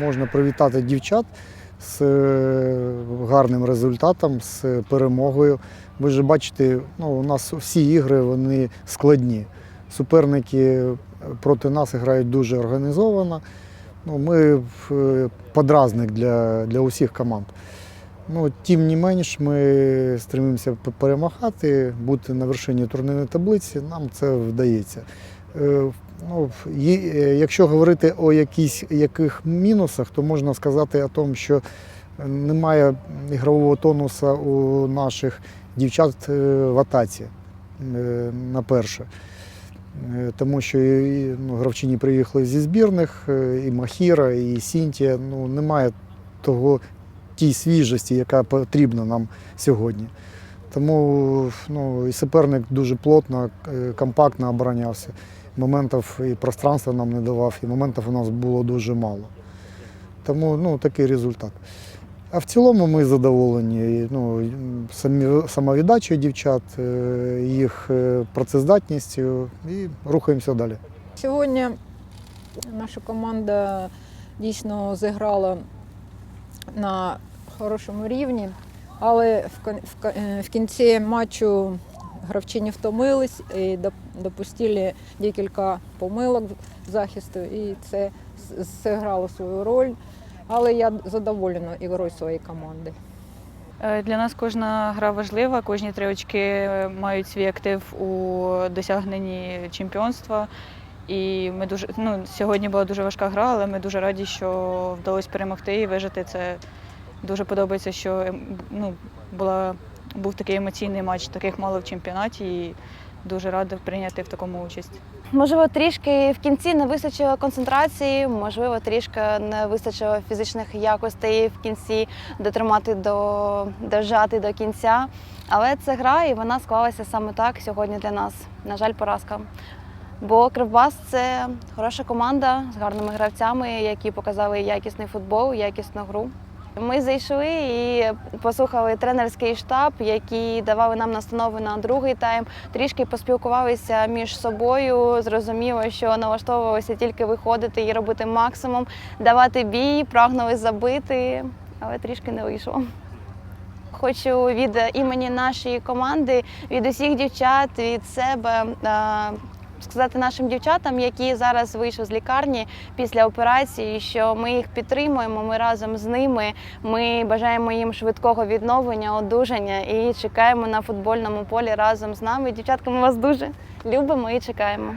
Можна привітати дівчат з е, гарним результатом, з перемогою. Ви ж бачите, ну, у нас всі ігри вони складні. Суперники проти нас грають дуже організовано. Ну, ми е, подразник для, для усіх команд. Ну, тим не менш, ми стремимося перемагати, бути на вершині турнірної таблиці, нам це вдається. Ну, е, якщо говорити о якісь, яких мінусах, то можна сказати о тому, що немає ігрового тонусу у наших дівчат е, в атаці е, на перше. Тому що ну, гравчині приїхали зі збірних, і Махіра, і Сінтія. Ну, немає того, тій свіжості, яка потрібна нам сьогодні. Тому ну, і суперник дуже плотно, компактно оборонявся. Моментів і пространства нам не давав, і моментів у нас було дуже мало. Тому ну, такий результат. А в цілому ми задоволені ну, самовіддачею дівчат, е, їх е, працездатністю і рухаємося далі. Сьогодні наша команда дійсно зіграла на хорошому рівні, але в е, в кінці матчу гравчині втомились і допустили декілька помилок захисту, і це зіграло свою роль. Але я задоволена ігрою своєї команди. Е, Для нас кожна гра важлива, кожні три очки мають свій актив у досягненні чемпіонства. І ми дуже ну, сьогодні була дуже важка гра, але ми дуже раді, що вдалося перемогти і вижити. Це дуже подобається, що ем, ну, була, був такий емоційний матч, таких мало в чемпіонаті, і дуже рада прийняти в такому участь. Можливо, трішки в кінці не вистачило концентрації, можливо, трішки не вистачило фізичних якостей в кінці дотримати до дожати до кінця. Але це гра, і вона склалася саме так сьогодні для нас. На жаль, поразка. Бо Кривбас це хороша команда з гарними гравцями, які показали якісний футбол, якісну гру. Ми зайшли і послухали тренерський штаб, які давали нам настанови на другий тайм. Трішки поспілкувалися між собою. Зрозуміло, що налаштовувалися тільки виходити і робити максимум, давати бій, прагнули забити, але трішки не вийшло. Хочу від імені нашої команди, від усіх дівчат, від себе. Сказати нашим дівчатам, які зараз вийшли з лікарні після операції, що ми їх підтримуємо, ми разом з ними. Ми бажаємо їм швидкого відновлення, одужання і чекаємо на футбольному полі разом з нами. Дівчатка, ми вас дуже любимо і чекаємо.